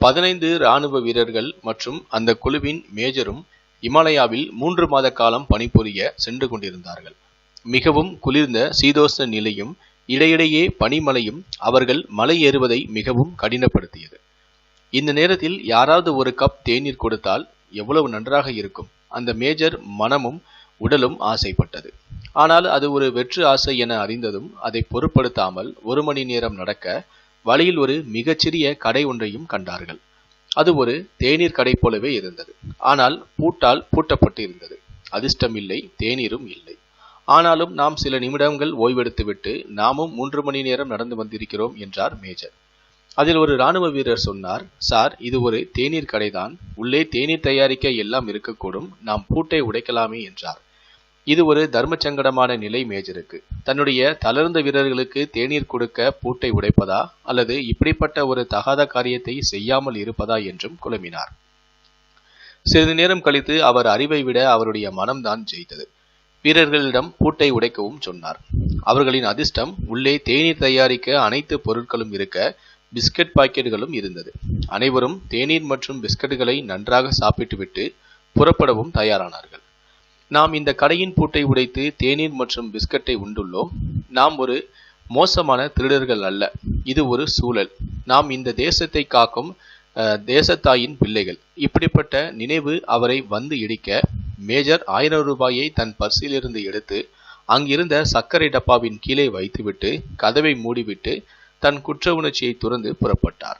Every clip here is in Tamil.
பதினைந்து ராணுவ வீரர்கள் மற்றும் அந்த குழுவின் மேஜரும் இமாலயாவில் மூன்று மாத காலம் பணிபுரிய சென்று கொண்டிருந்தார்கள். மிகவும் குளிர்ந்த சீதோஷ்ண நிலையும் இடையிடையே பனிமலையும் அவர்கள் மலை ஏறுவதை மிகவும் கடினப்படுத்தியது. இந்த நேரத்தில் யாராவது ஒரு கப் தேநீர் கொடுத்தால் எவ்வளவு நன்றாக இருக்கும்? அந்த மேஜர் மனமும் உடலும் ஆசைப்பட்டது. ஆனால் அது ஒரு வெற்று ஆசை என அறிந்ததும் அதை பொருட்படுத்தாமல் ஒரு மணி நேரம் நடக்க வழியில் ஒரு மிகச்சிறிய கடை ஒன்றையும் கண்டார்கள். அது ஒரு தேநீர் கடை போலவே இருந்தது. ஆனால் பூட்டால் பூட்டப்பட்டு இருந்தது. அதிர்ஷ்டம் இல்லை தேநீரும் இல்லை. ஆனாலும் நாம் சில நிமிடங்கள் ஓய்வெடுத்துவிட்டு நாமும் மூன்று மணி நேரம் நடந்து வந்திருக்கிறோம் என்றார் மேஜர். அதில் ஒரு ராணுவ வீரர் சொன்னார் சார் இது ஒரு தேநீர் கடைதான். உள்ளே தேநீர் தயாரிக்க எல்லாம் இருக்கக்கூடும். நாம் பூட்டை உடைக்கலாமே என்றார். இது ஒரு தர்ம சங்கடமான நிலை மேஜருக்கு. தன்னுடைய தளர்ந்த வீரர்களுக்கு தேநீர் கொடுக்க பூட்டை உடைப்பதா அல்லது இப்படிப்பட்ட ஒரு தகாத காரியத்தை செய்யாமல் இருப்பதா என்றும் குழம்பினார். சிறிது நேரம் கழித்து அவர் அறிவை விட அவருடைய மனம்தான் ஜெயித்தது. வீரர்களிடம் பூட்டை உடைக்கவும் சொன்னார். அவர்களின் அதிர்ஷ்டம் உள்ளே தேநீர் தயாரிக்க அனைத்து பொருட்களும் இருக்க பிஸ்கட் பாக்கெட்டுகளும் இருந்தது. அனைவரும் தேநீர் மற்றும் பிஸ்கட்டுகளை நன்றாக சாப்பிட்டுவிட்டு புறப்படவும் தயாரானார்கள். நாம் இந்த கடையின் பூட்டை உடைத்து தேநீர் மற்றும் பிஸ்கட்டை உண்டுள்ளோம். நாம் ஒரு மோசமான திருடர்கள் அல்ல. இது ஒரு சூழல். நாம் இந்த தேசத்தை காக்கும் தேசத்தாயின் பிள்ளைகள். இப்படிப்பட்ட நினைவு அவரை வந்து இடிக்க மேஜர் ஆயிரம் ரூபாயை தன் பர்சிலிருந்து எடுத்து அங்கிருந்த சர்க்கரை டப்பாவின் கீழே வைத்துவிட்டு கதவை மூடிவிட்டு தன் குற்ற உணர்ச்சியை துறந்து புறப்பட்டார்.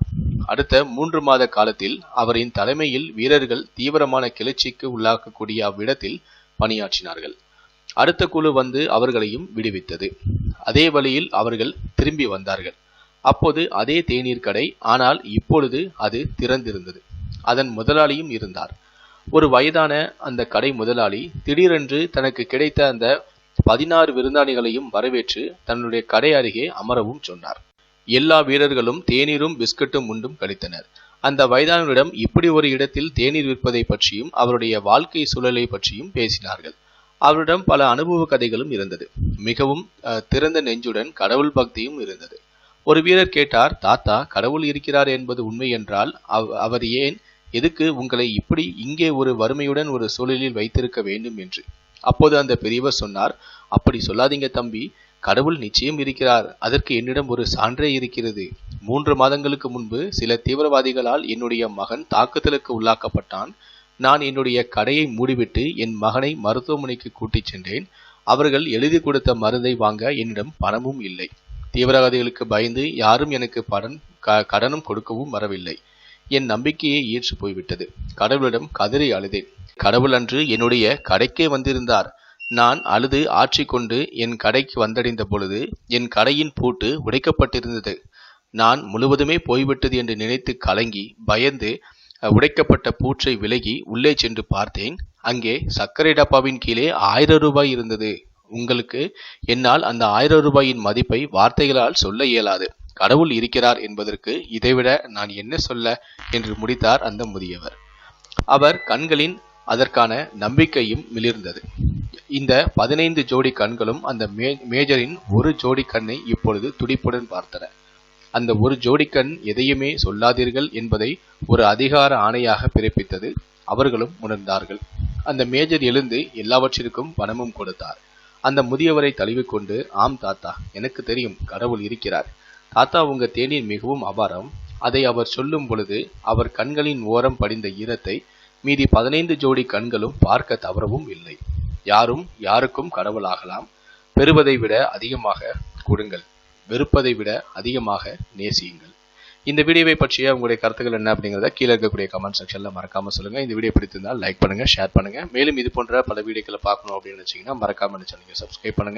அடுத்த மூன்று மாத காலத்தில் அவரின் தலைமையில் வீரர்கள் தீவிரமான கிளர்ச்சிக்கு உள்ளாக்கக்கூடிய அவ்விடத்தில் பணியாற்றினார்கள். அடுத்த குழு வந்து அவர்களையும் விடுவித்தது. அதே வழியில் அவர்கள் திரும்பி வந்தார்கள். அப்போது அதே தேநீர் கடை ஆனால் இப்பொழுது அது திறந்திருந்தது. அதன் முதலாளியும் இருந்தார். ஒரு வயதான அந்த கடை முதலாளி திடீரென்று தனக்கு கிடைத்த அந்த பதினாறு விருந்தாளிகளையும் வரவேற்று தன்னுடைய கடை அருகே அமரவும் சொன்னார். எல்லா வீரர்களும் தேநீரும் பிஸ்கட்டும் உண்டும் கழித்தனர். அந்த வயதானவரிடம் இப்படி ஒரு இடத்தில் தேநீர் விற்பதை பற்றியும் அவருடைய வாழ்க்கை சூழலை பற்றியும் பேசினார்கள். அவரிடம் பல அனுபவ கதைகளும் இருந்தது. மிகவும் திறந்த நெஞ்சுடன் கடவுள் பக்தியும் இருந்தது. ஒரு வீரர் கேட்டார் தாத்தா கடவுள் இருக்கிறார் என்பது உண்மை என்றால் அவர் ஏன் எதுக்கு உங்களை இப்படி இங்கே ஒரு வறுமையுடன் ஒரு சூழலில் வைத்திருக்க வேண்டும்? என்று. அப்போது அந்த பெரியவர் சொன்னார் அப்படி சொல்லாதீங்க தம்பி. கடவுள் நிச்சயம் இருக்கிறார். அதற்கு என்னிடம் ஒரு சான்றே இருக்கிறது. மூன்று மாதங்களுக்கு முன்பு சில தீவிரவாதிகளால் என்னுடைய மகன் தாக்குதலுக்கு உள்ளாக்கப்பட்டான். நான் என்னுடைய கடையை மூடிவிட்டு என் மகனை மருத்துவமனைக்கு கூட்டிச் சென்றேன். அவர்கள் எழுதி கொடுத்த மருந்தை வாங்க என்னிடம் பணமும் இல்லை. தீவிரவாதிகளுக்கு பயந்து யாரும் எனக்கு படன் க- கடனும் கொடுக்கவும் வரவில்லை. என் நம்பிக்கையை ஏற்று போய்விட்டது. கடவுளிடம் கதறி அழுதேன். கடவுள் அன்று என்னுடைய கடைக்கே வந்திருந்தார். நான் அழுது ஆற்றிக்கொண்டு என் கடைக்கு வந்தடைந்த பொழுது என் கடையின் பூட்டு உடைக்கப்பட்டிருந்தது. நான் முழுவதுமே போய்விட்டது என்று நினைத்து கலங்கி பயந்து உடைக்கப்பட்ட பூற்றை விலகி உள்ளே சென்று பார்த்தேன். அங்கே சர்க்கரை டப்பாவின் கீழே ஆயிரம் ரூபாய் இருந்தது. உங்களுக்கு என்னால் அந்த ஆயிரம் ரூபாயின் மதிப்பை வார்த்தைகளால் சொல்ல இயலாது. கடவுள் இருக்கிறார் என்பதற்கு இதைவிட நான் என்ன சொல்ல? என்று முடித்தார் அந்த முதியவர். அவர் கண்களின் அதற்கான நம்பிக்கையும் மிளிர்ந்தது. இந்த பதினைந்து ஜோடி கண்களும் அந்த மே மேஜரின் ஒரு ஜோடி கண்ணை இப்பொழுது துடிப்புடன் பார்த்தன. அந்த ஒரு ஜோடி கண் எதையுமே சொல்லாதீர்கள் என்பதை ஒரு அதிகார ஆணையாக பிறப்பித்தது அவர்களும் உணர்ந்தார்கள். அந்த மேஜர் எழுந்து எல்லாவற்றிற்கும் பணமும் கொடுத்தார். அந்த முதியவரை தழுவிக்கொண்டு ஆம் தாத்தா எனக்கு தெரியும் கடவுள் இருக்கிறார். தாத்தா உங்க தேநீர் மிகவும் அபாரம். அதை அவர் சொல்லும் பொழுது அவர் கண்களின் ஓரம் படிந்த ஈரத்தை மீதி பதினைந்து ஜோடி கண்களும் பார்க்க தவறவும் இல்லை. யாரும் யாருக்கும் கடவுளாகலாம். பெறுவதை விட அதிகமாக கொடுங்கள். வெறுப்பதை விட அதிகமாக நேசியுங்கள். இந்த வீடியோவை பற்றிய உங்களுடைய கருத்துக்கள் என்ன அப்படிங்கிறத கீழே இருக்கக்கூடிய கமெண்ட் செக்ஷன்ல மறக்காம சொல்லுங்க. இந்த வீடியோ பிடித்திருந்தால் லைக் பண்ணுங்க ஷேர் பண்ணுங்க. மேலும் இது போன்ற பல வீடியோக்களை பார்க்கணும் அப்படின்னு நினைச்சீங்கன்னா மறக்காம சேனலுக்கு சப்ஸ்கிரைப் பண்ணுங்க.